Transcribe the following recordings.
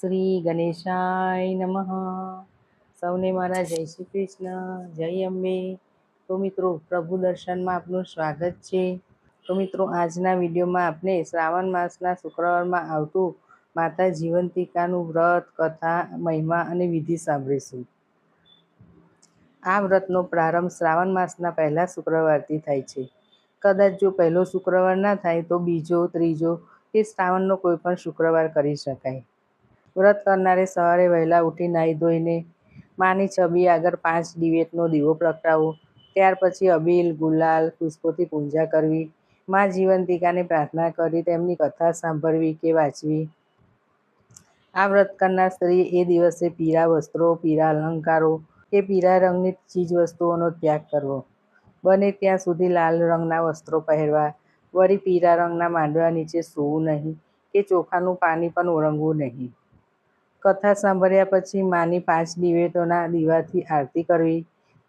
શ્રી ગણેશાય નમઃ. સૌને મારા જય શ્રી કૃષ્ણ. જય અંબે. તો મિત્રો, પ્રભુ દર્શનમાં આપનું સ્વાગત છે. તો મિત્રો, આજના વિડીયોમાં આપણે શ્રાવણ માસના શુક્રવારમાં આવતું માતા જીવંતિકાનું વ્રત, કથા, મહિમા અને વિધિ સાંભળીશું. આ વ્રતનો પ્રારંભ શ્રાવણ માસના પહેલા શુક્રવારથી થાય છે. કદાચ જો પહેલો શુક્રવાર ના થાય તો બીજો, ત્રીજો કે શ્રાવણનો કોઈ પણ શુક્રવાર કરી શકાય. વ્રત કરનારે સવારે વહેલા ઉઠી નાહી ધોઈને માની છબી આગળ પાંચ દિવેટનો દીવો પ્રગટાવવો ત્યાર પછી અબીલ, ગુલાલ, પુષ્પોથી પૂજા કરવી. મા જીવંતિકાને પ્રાર્થના કરી તેમની કથા સાંભળવી કે વાંચવી. આ વ્રત કરનાર સ્ત્રી એ દિવસે પીળા વસ્ત્રો, પીળા અલંકારો કે પીળા રંગની ચીજ વસ્તુઓનો ત્યાગ કરવો. બને ત્યાં સુધી લાલ રંગના વસ્ત્રો પહેરવા. વળી પીળા રંગના માંડવા નીચે સૂવું નહીં કે ચોખાનું પાણી પણ ઓળંગવું નહીં. કથા સાંભળ્યા પછી માની પાંચ દિવેટોના દીવાથી આરતી કરવી.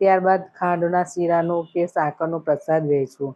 ત્યારબાદ ખાંડના શીરાનો કે સાકરનો પ્રસાદ વહેંચવો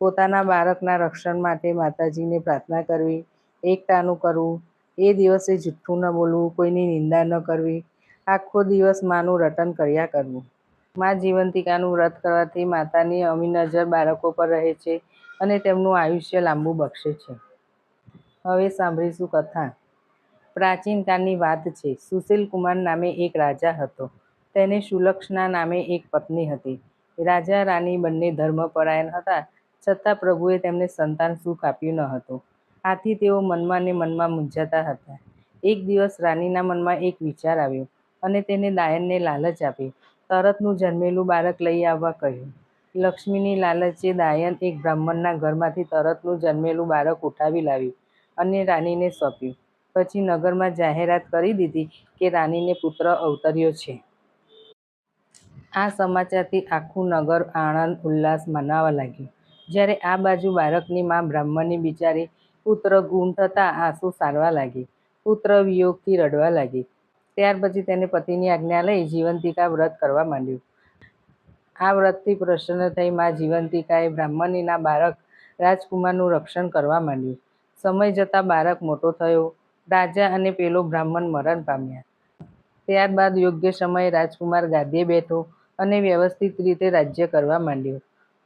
પોતાના બાળકના રક્ષણ માટે માતાજીને પ્રાર્થના કરવી. એકતાનું કરવું. એ દિવસે જુઠ્ઠું ન બોલવું, કોઈની નિંદા ન કરવી. આખો દિવસ માનું રટન કર્યા કરવું. મા જીવંતિકાનું વ્રત કરવાથી માતાની અમી નજર બાળકો પર રહે છે અને તેમનું આયુષ્ય લાંબુ બક્ષે છે. હવે સાંભળીશું કથા. પ્રાચીન કાળની વાત છે. સુશીલ કુમાર નામે એક રાજા હતો. તેને સુલક્ષણા નામે એક પત્ની હતી. રાજા રાની બંને ધર્મપરાયણ હતા. છતાં પ્રભુએ તેમને સંતાન સુખ આપ્યું ન હતું. આથી તેઓ મનમાં ને મનમાં મૂંઝાતા હતા. એક દિવસ રાનીના મનમાં એક વિચાર આવ્યો અને તેને દાયનને લાલચ આપી. તરતનું જન્મેલું બાળક લઈ આવવા કહ્યું. લક્ષ્મીની લાલચે દાયન એક બ્રાહ્મણના ઘરમાંથી તરતનું જન્મેલું બાળક ઉઠાવી લાવ્યું અને રાનીને સોંપ્યું. પછી નગરમાં જાહેરાત કરી દીધી કે રાનીને પુત્ર અવતર્યો છે. આ સમાચારથી આખું નગર આનંદ ઉલ્લાસ મનાવવા લાગ્યું. જ્યારે આ બાજુ બાળકની મા બ્રાહ્મણની બિચારી પુત્ર ગુમ થતાં આંસુ સારવા લાગી, પુત્ર વિયોગથી રડવા લાગી. ત્યાર પછી તેને પતિની આજ્ઞા લઈ જીવંતિકા વ્રત કરવા માંડ્યું. આ વ્રતથી પ્રસન્ન થઈ મા જીવંતિકાએ બ્રાહ્મણીના બાળક રાજકુમારનું રક્ષણ કરવા માંડ્યું. સમય જતાં બાળક મોટો થયો રાજા અને પેલો બ્રાહ્મણ મરણ પામ્યા. ત્યારબાદ યોગ્ય સમયે રાજકુમાર ગાદીએ બેઠો અને વ્યવસ્થિત રીતે રાજ્ય કરવા માંડ્યો.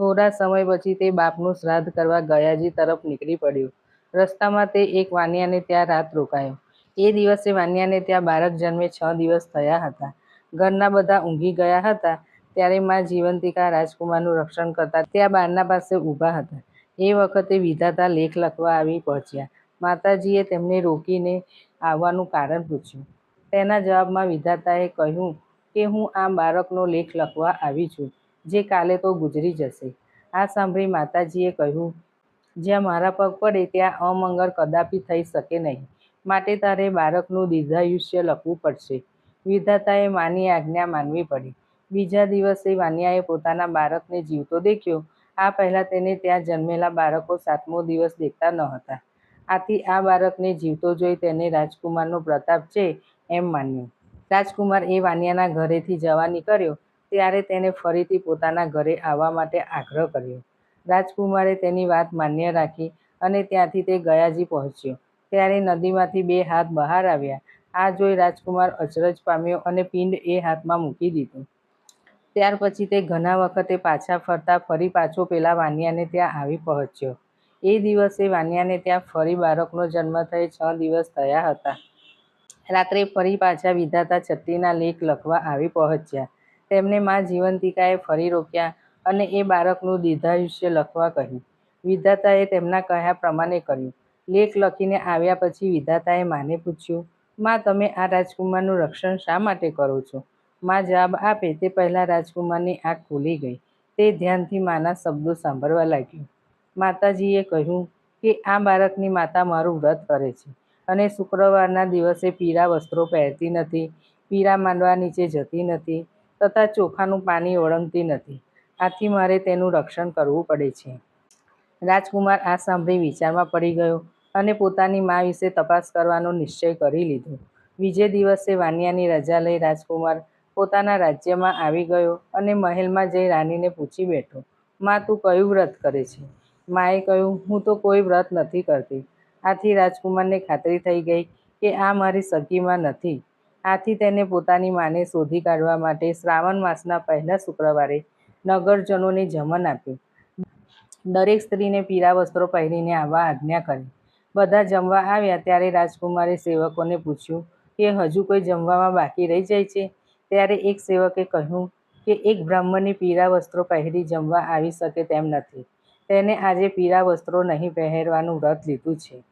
થોડા સમય પછી તે બાપનું શ્રાદ્ધ કરવા ગયાજી તરફ નીકળી પડ્યો. રસ્તામાં તે એક વાનિયાને ત્યાં રાત રોકાયો. એ દિવસે વાનિયાને ત્યાં બાળક જન્મે છ દિવસ થયા હતા. ઘરના બધા ઊંઘી ગયા હતા, ત્યારે માં જીવંતિકા રાજકુમારનું રક્ષણ કરતા ત્યાં બારના પાસે ઊભા હતા. એ વખતે વિધાતા લેખ લખવા આવી પહોંચ્યા. માતાજીએ તેમને રોકીને આવવાનું કારણ પૂછ્યું. તેના જવાબમાં વિધાતાએ કહ્યું કે, હું આ બાળકનો લેખ લખવા આવી છું, જે કાલે તો ગુજરી જશે. આ સાંભળી માતાજીએ કહ્યું, જ્યાં મારા પગ પડે ત્યાં અમંગળ કદાપી થઈ શકે નહીં. માટે તારે બાળકનું દીર્ઘાયુષ્ય લખવું પડશે. વિધાતાએ માની આજ્ઞા માનવી પડી. બીજા દિવસે વાનિયાએ પોતાના બાળકને જીવતો દેખ્યો. આ પહેલાં તેને ત્યાં જન્મેલા બાળકો સાતમો દિવસ દેખતા ન હતા. આથી આ બાળકને જીવતો જોઈ તેને રાજકુમારનો પ્રતાપ છે એમ માન્યું. રાજકુમાર એ વાનિયાના ઘરેથી જવા નીકળ્યો, ત્યારે તેને ફરીથી પોતાના ઘરે આવવા માટે આગ્રહ કર્યો. રાજકુમારે તેની વાત માન્ય રાખી અને ત્યાંથી તે ગયાજી પહોંચ્યો. ત્યારે નદીમાંથી બે હાથ બહાર આવ્યા. આ જોઈ રાજકુમાર અચરજ પામ્યો અને પિંડ એ હાથમાં મૂકી દીધું. ત્યાર પછી તે ઘણા વખતે પાછા ફરતા ફરી પાછો પેલા વાનિયાને ત્યાં આવી પહોંચ્યો. એ દિવસે વાનિયાને ત્યાં ફરી બાળકનો જન્મ થઈ છ દિવસ થયા હતા. રાત્રે ફરી પાછા વિધાતા છત્રીના લેખ લખવા આવી પહોંચ્યા. તેમને મા જીવંતિકાએ ફરી રોક્યા અને એ બાળકનું દીર્ઘાયુષ્ય લખવા કહ્યું. વિધાતાએ તેમના કહ્યા પ્રમાણે કર્યું. લેખ લખીને આવ્યા પછી વિધાતાએ માને પૂછ્યું, માં, તમે આ રાજકુમારનું રક્ષણ શા માટે કરો છો માં જવાબ આપે, તે પહેલાં રાજકુમારની આંખ ખુલી ગઈ તે ધ્યાનથી માના શબ્દો સાંભળવા લાગ્યું. માતાજીએ કહ્યું કે, આ બાળકની માતા મારું વ્રત કરે છે અને શુક્રવારના દિવસે પીળા વસ્ત્રો પહેરતી નથી, પીળા માંડવા નીચે જતી નથી તથા ચોખાનું પાણી ઓળંગતી નથી. આથી મારે તેનું રક્ષણ કરવું પડે છે. રાજકુમાર આ સાંભળી વિચારમાં પડી ગયો અને પોતાની મા વિશે તપાસ કરવાનો નિશ્ચય કરી લીધો. બીજે દિવસે વાનિયાની રજા લઈ રાજકુમાર પોતાના રાજ્યમાં આવી ગયો અને મહેલમાં જઈ રાનીને પૂછી બેઠો, માં, તું કયું વ્રત કરે છે? માએ કહ્યું, હું તો કોઈ વ્રત નથી કરતી. આથી રાજકુમારને ખાતરી થઈ ગઈ કે આ મારી સખીમાં નથી. આથી તેને પોતાની માને શોધી કાઢવા માટે શ્રાવણ માસના પહેલા શુક્રવારે નગરજનોને જમન આપ્યું. દરેક સ્ત્રીને પીળા વસ્ત્રો પહેરીને આવવા આજ્ઞા કરી. બધા જમવા આવ્યા ત્યારે રાજકુમારે સેવકોને પૂછ્યું કે, હજુ કોઈ જમવામાં બાકી રહી જાય છે? ત્યારે એક સેવકે કહ્યું કે, એક બ્રાહ્મણની પીળા વસ્ત્રો પહેરી જમવા આવી શકે તેમ નથી. તેને આજે પીળા વસ્ત્રો નહીં પહેરવાનું વ્રત લીધું છે.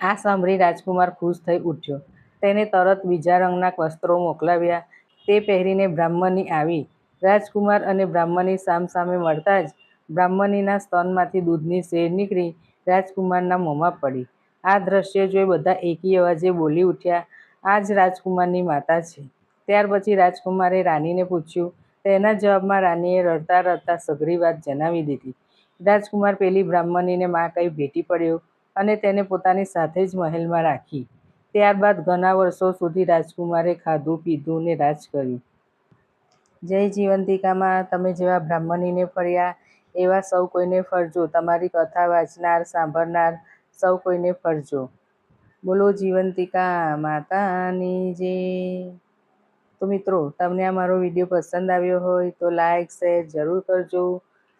આ સાંભળી રાજકુમાર ખુશ થઈ ઉઠ્યો. તેને તરત બીજા રંગના વસ્ત્રો મોકલાવ્યા. તે પહેરીને બ્રાહ્મણી આવી. રાજકુમાર અને બ્રાહ્મણી સામસામે મળતા જ બ્રાહ્મણીના સ્તનમાંથી દૂધની શેર નીકળી રાજકુમારના મોંમાં પડી. આ દ્રશ્ય જોઈ બધા એકી અવાજે બોલી ઉઠ્યા આ જ રાજકુમારની માતા છે. ત્યાર પછી રાજકુમારે રાનીને પૂછ્યું. તેના જવાબમાં રાનીએ રડતા રડતા સઘળી વાત જણાવી દીધી. રાજકુમાર પેલી બ્રાહ્મણીને માં કહી ભેટી પડ્યો અને તેને પોતાની સાથે જ મહેલમાં રાખી. ત્યારબાદ ઘણા વર્ષો સુધી રાજકુમારે ખાધું, પીધું ને રાજ કર્યું. જય જીવંતિકામાં, તમે જેવા બ્રાહ્મણીને ફર્યા એવા સૌ કોઈને ફરજો. તમારી કથા વાંચનાર, સાંભળનાર સૌ કોઈને ફરજો. બોલો જીવંતિકા માતાની જે. તો મિત્રો, તમને આ મારો વીડિયો પસંદ આવ્યો હોય તો લાઈક, શેર જરૂર કરજો.